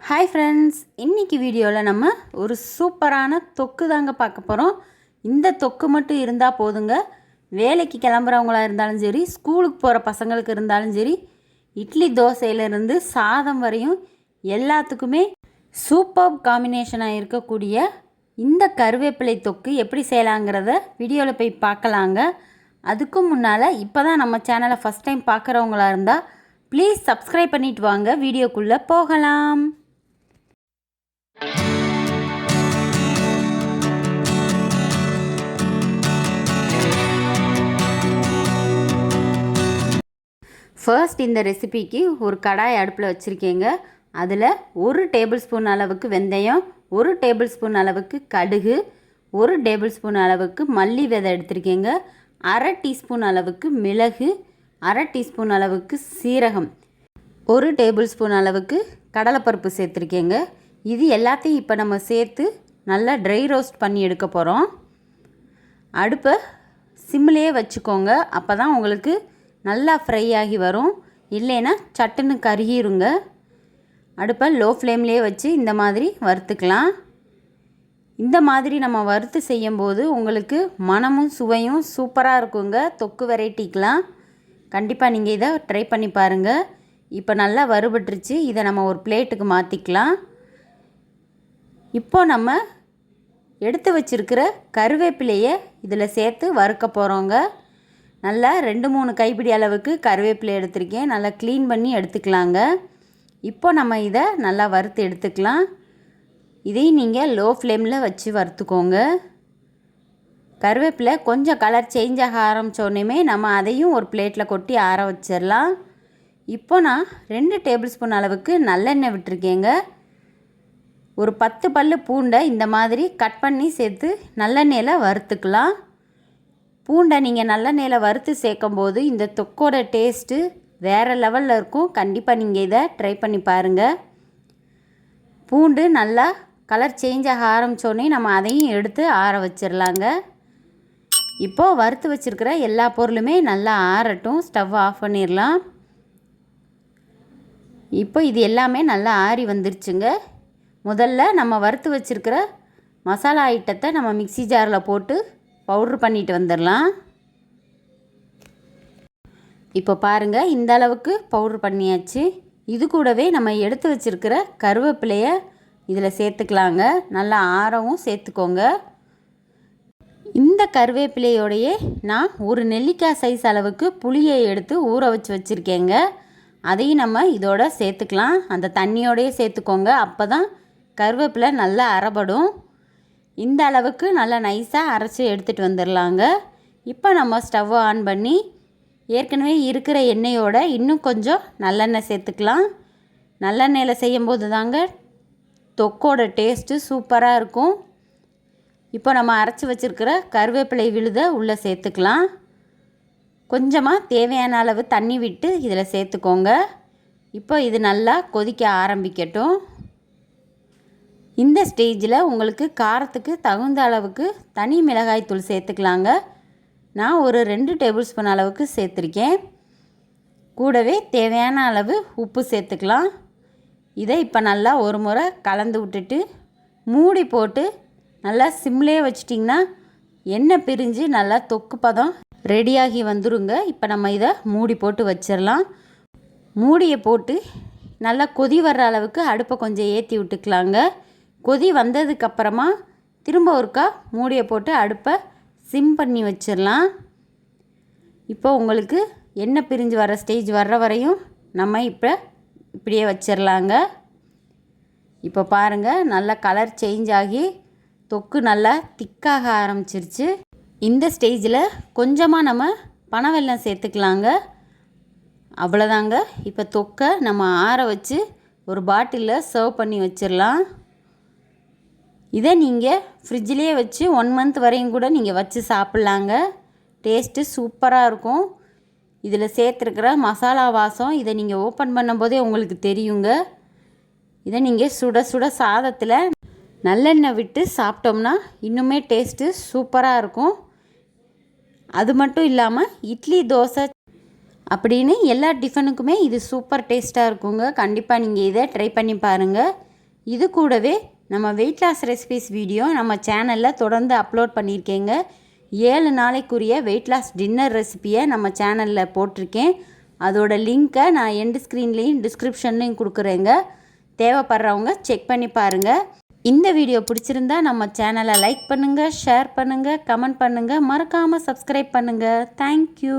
Hi friends இன்னைக்கு வீடியோவில் நம்ம ஒரு சூப்பரான தொக்கு தாங்க பார்க்க போகிறோம் இந்த தொக்கு மட்டும் இருந்தால் போதுங்க. வேலைக்கு கிளம்புறவங்களா இருந்தாலும் சரி ஸ்கூலுக்கு போகிற பசங்களுக்கு இருந்தாலும் சரி இட்லி தோசையிலேருந்து சாதம் வரையும் எல்லாத்துக்குமே சூப்பர் காம்பினேஷனாக இருக்கக்கூடிய இந்த கருவேப்பிலை தொக்கு எப்படி செய்யலாங்கிறத வீடியோவில் போய் பார்க்கலாங்க. அதுக்கும் முன்னால் இப்போ தான் நம்ம சேனலை ஃபஸ்ட் டைம் பார்க்குறவங்களா இருந்தால் ப்ளீஸ் சப்ஸ்கிரைப் பண்ணிட்டு வாங்க. வீடியோக்குள்ளே போகலாம். ஃபர்ஸ்ட் இந்த ரெசிபிக்கு ஒரு கடாய் அடுப்பில் வச்சுருக்கேங்க. அதில் ஒரு டேபிள் ஸ்பூன் அளவுக்கு வெந்தயம் ஒரு டேபிள் ஸ்பூன் அளவுக்கு கடுகு ஒரு டேபிள் ஸ்பூன் அளவுக்கு மல்லி விதை எடுத்திருக்கேங்க. அரை டீஸ்பூன் அளவுக்கு மிளகு அரை டீஸ்பூன் அளவுக்கு சீரகம் ஒரு டேபிள் ஸ்பூன் அளவுக்கு கடலைப்பருப்பு சேர்த்துருக்கேங்க. இது எல்லாத்தையும் இப்போ நம்ம சேர்த்து நல்லா ட்ரை ரோஸ்ட் பண்ணி எடுக்க போகிறோம் அடுப்பை சிம்லேயே வச்சுக்கோங்க. அப்போ தான் உங்களுக்கு நல்லா ஃப்ரை ஆகி வரும். இல்லைன்னா சட்டுன்னு கருகிருங்க. அடுப்பை லோ ஃப்ளேம்லேயே வச்சு இந்த மாதிரி வறுத்துக்கலாம். இந்த மாதிரி நம்ம வறுத்து செய்யும்போது உங்களுக்கு மனமும் சுவையும் சூப்பராக இருக்குங்க. தொக்கு வெரைட்டிக்கெலாம். கண்டிப்பாக நீங்கள் இதை ட்ரை பண்ணி பாருங்கள் இப்போ நல்லா வறுபட்டுருச்சு. இதை நம்ம ஒரு பிளேட்டுக்கு மாற்றிக்கலாம் இப்போ நம்ம எடுத்து வச்சுருக்கிற கருவேப்பிலையை இதில் சேர்த்து வறுக்க போகிறோங்க நல்லா ரெண்டு மூணு கைப்பிடி அளவுக்கு கருவேப்பிலை எடுத்திருக்கேன். நல்லா க்ளீன் பண்ணி எடுத்துக்கலாங்க. இப்போ நம்ம இதை நல்லா வறுத்து எடுத்துக்கலாம். இதையும் நீங்கள் லோ ஃப்ளேமில் வச்சு வறுத்துக்கோங்க. கருவேப்பிலை கொஞ்சம் கலர் சேஞ்ச் ஆக ஆரம்பித்தோடனே நம்ம அதையும் ஒரு பிளேட்டில் கொட்டி ஆற வச்சிடலாம். இப்போ நான் ரெண்டு டேபிள் ஸ்பூன் அளவுக்கு நல்லெண்ணெய் விட்டுருக்கேங்க. ஒரு பத்து பல் பூண்டை இந்த மாதிரி கட் பண்ணி சேர்த்து நல்லெண்ணெயில் வறுத்துக்கலாம். பூண்டை நீங்கள் நல்லெண்ணெயில் வறுத்து சேர்க்கும்போது இந்த தொக்கோட டேஸ்ட்டு வேறு லெவலில் இருக்கும். கண்டிப்பாக நீங்கள் இதை ட்ரை பண்ணி பாருங்கள் பூண்டு நல்லா கலர் சேஞ்ச் ஆக ஆரம்பித்தோடனே நம்ம அதையும் எடுத்து ஆற வச்சிடலாங்க இப்போது வறுத்து வச்சுருக்கிற எல்லா பொருளுமே நல்லா ஆறட்டும். ஸ்டவ் ஆஃப் பண்ணிடலாம் இப்போ இது எல்லாமே நல்லா ஆறி வந்துருச்சுங்க. முதல்ல நம்ம வறுத்து வச்சுருக்கிற மசாலா ஐட்டத்தை நம்ம மிக்சி ஜாரில் போட்டு பவுட்ரு பண்ணிட்டு வந்துடலாம். இப்போ பாருங்கள் இந்த அளவுக்கு பவுட்ரு பண்ணியாச்சு. இது கூடவே நம்ம எடுத்து வச்சுருக்கிற கருவேப்பிலையை இதில் சேர்த்துக்கலாங்க. நல்லா ஆரவும் சேர்த்துக்கோங்க. இந்த கருவேப்பிலையோடையே நான் ஒரு நெல்லிக்காய் சைஸ் அளவுக்கு புளியை எடுத்து ஊற வச்சு வச்சுருக்கேங்க. அதையும் நம்ம இதோட சேர்த்துக்கலாம். அந்த தண்ணியோடையே சேர்த்துக்கோங்க. அப்போ தான் கருவேப்பிலை நல்லா அரைபடும் இந்த அளவுக்கு நல்லா நைஸாக அரைச்சி எடுத்துகிட்டு வந்துடலாங்க இப்போ நம்ம ஸ்டவ்வை ஆன் பண்ணி ஏற்கனவே இருக்கிற எண்ணெயோட இன்னும் கொஞ்சம் நல்லெண்ணெய் சேர்த்துக்கலாம். நல்லெண்ணெயில் செய்யும்போது தாங்க தொக்கோட டேஸ்ட்டு சூப்பராக இருக்கும். இப்போ நம்ம அரைச்சி வச்சுருக்கிற கருவேப்பிலை விழுத உள்ளே சேர்த்துக்கலாம். கொஞ்சமாக தேவையான அளவு தண்ணி விட்டு இதில் சேர்த்துக்கோங்க. இப்போ இது நல்லா கொதிக்க ஆரம்பிக்கட்டும். இந்த ஸ்டேஜில் உங்களுக்கு காரத்துக்கு தகுந்த அளவுக்கு தனி மிளகாய் தூள் சேர்த்துக்கலாங்க. நான் ஒரு ரெண்டு டேபிள் ஸ்பூன் அளவுக்கு சேர்த்துருக்கேன். கூடவே தேவையான அளவு உப்பு சேர்த்துக்கலாம். இதை இப்போ நல்லா ஒரு முறை கலந்து விட்டுட்டு மூடி போட்டு நல்லா சிம்லேயே வச்சிட்டிங்கன்னா எண்ணெய் பிரிஞ்சு நல்லா தொக்கு பதம் ரெடியாகி வந்துருங்க. இப்போ நம்ம இதை மூடி போட்டு வச்சிடலாம். மூடியை போட்டு நல்லா கொதி வர்ற அளவுக்கு அடுப்பை கொஞ்சம் ஏற்றி விட்டுக்கலாங்க. கொதி வந்ததுக்கப்புறமா திரும்ப ஒருக்கா மூடியை போட்டு அடுப்பை சிம் பண்ணி வச்சிடலாம். இப்போ உங்களுக்கு எண்ணெய் பிரிஞ்சு வர ஸ்டேஜ் வர்ற வரையும் நம்ம இப்போ இப்படியே வச்சிடலாங்க. இப்போ பாருங்கள் நல்லா கலர் சேஞ்ச் ஆகி தொக்கு நல்லா திக்காக ஆரம்பிச்சிருச்சு. இந்த ஸ்டேஜில் கொஞ்சமாக நம்ம பனை வெல்லம் சேர்த்துக்கலாங்க. அவ்வளோதாங்க இப்போ தொக்கை நம்ம ஆற வச்சு ஒரு பாட்டிலில் சர்வ் பண்ணி வச்சிடலாம். இதை நீங்கள் ஃப்ரிட்ஜிலேயே வச்சு ஒன் மந்த் வரையும் கூட நீங்கள் வச்சு சாப்பிட்லாங்க. டேஸ்ட்டு சூப்பராக இருக்கும். இதில் சேர்த்துருக்கிற மசாலா வாசம் இதை நீங்கள் ஓப்பன் பண்ணும்போதே உங்களுக்கு தெரியுங்க. இதை நீங்கள் சுட சுட சாதத்தில் நல்லெண்ணெய் விட்டு சாப்பிட்டோம்னா இன்னுமே டேஸ்ட்டு சூப்பராக இருக்கும். அது மட்டும் இல்லாமல் இட்லி தோசை அப்படின்னு எல்லா டிஃபனுக்குமே இது சூப்பர் டேஸ்ட்டாக இருக்குங்க. கண்டிப்பாக நீங்கள் இதை ட்ரை பண்ணி பாருங்கள் இது கூடவே நம்ம வெயிட் லாஸ் ரெசிபிஸ் வீடியோ நம்ம சேனலில் தொடர்ந்து அப்லோட் பண்ணியிருக்கேங்க. ஏழு நாளைக்குரிய வெயிட் லாஸ் டின்னர் ரெசிபியை நம்ம சேனலில் போட்டிருக்கேன். அதோட லிங்க்கை நான் எண்டு ஸ்க்ரீன்லேயும் டிஸ்கிரிப்ஷன்லேயும் கொடுக்குறேங்க. தேவைப்படுறவங்க செக் பண்ணி பாருங்கள் இந்த வீடியோ பிடிச்சிருந்தா நம்ம சேனலை லைக் பண்ணுங்கள் ஷேர் பண்ணுங்கள் கமெண்ட் பண்ணுங்கள் மறக்காமல் சப்ஸ்கிரைப் பண்ணுங்கள் தேங்க்யூ